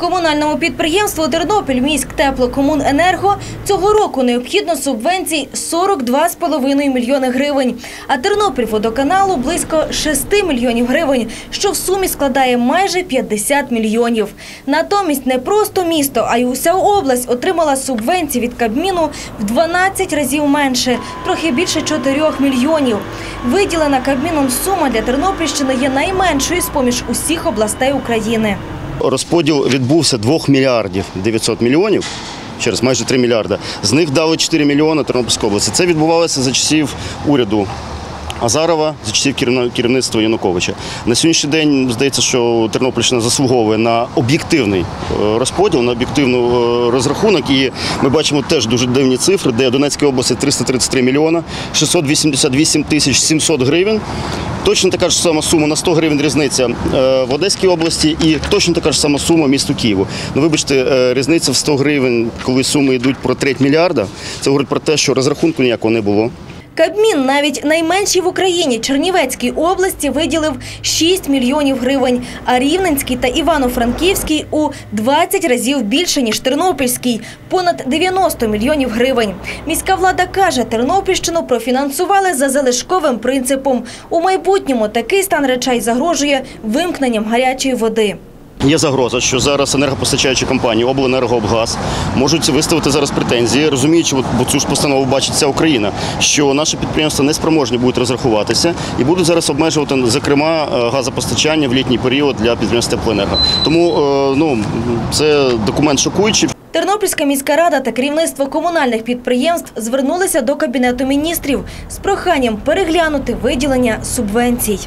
Комунальному підприємству Тернопіль міськ теплокомуненерго цього року необхідно субвенцій 42,5 мільйони гривень, а Тернопільводоканалу близько 6 мільйонів гривень, що в сумі складає майже 50 мільйонів. Натомість не просто місто, а й уся область отримала субвенції від Кабміну в 12 разів менше, трохи більше 4 мільйонів. Виділена Кабміном сума для Тернопільщини є найменшою з-поміж усіх областей України. Розподіл відбувся 2 мільярдів 900 мільйонів. Через майже 3 мільярда. З них дали 4 мільйони Тернопільської області. Це відбувалося за часів уряду Азарова, за часів керівництва Януковича. На сьогоднішній день здається, що Тернопільщина заслуговує на об'єктивний е, розподіл, на об'єктивний е, розрахунок. І ми бачимо теж дуже дивні цифри, де в Донецькій області 333 мільйона, 688 тисяч 700 гривень. Точно така ж сама сума на 100 гривень різниця е, в Одеській області і точно така ж сама сума місту Києву. Ну, вибачте, е, різниця в 100 гривень, коли суми йдуть про треть мільярда, це говорить про те, що розрахунку ніякого не було. Кабмін навіть найменшій в Україні Чернівецькій області виділив 6 мільйонів гривень, а Рівненський та Івано-Франківський у 20 разів більше, ніж Тернопільський – понад 90 мільйонів гривень. Міська влада каже, Тернопільщину профінансували за залишковим принципом. У майбутньому такий стан речей загрожує вимкненням гарячої води. Є загроза, що зараз енергопостачаючі компанії обленерго, обгаз можуть виставити зараз претензії, розуміючи, бо цю ж постанову бачить вся Україна, що наші підприємства не спроможні будуть розрахуватися і будуть зараз обмежувати, зокрема, е, газопостачання в літній період для підприємств теплоенерго. Тому е, ну це документ шокуючий. Тернопільська міська рада та керівництво комунальних підприємств звернулися до Кабінету міністрів з проханням переглянути виділення субвенцій.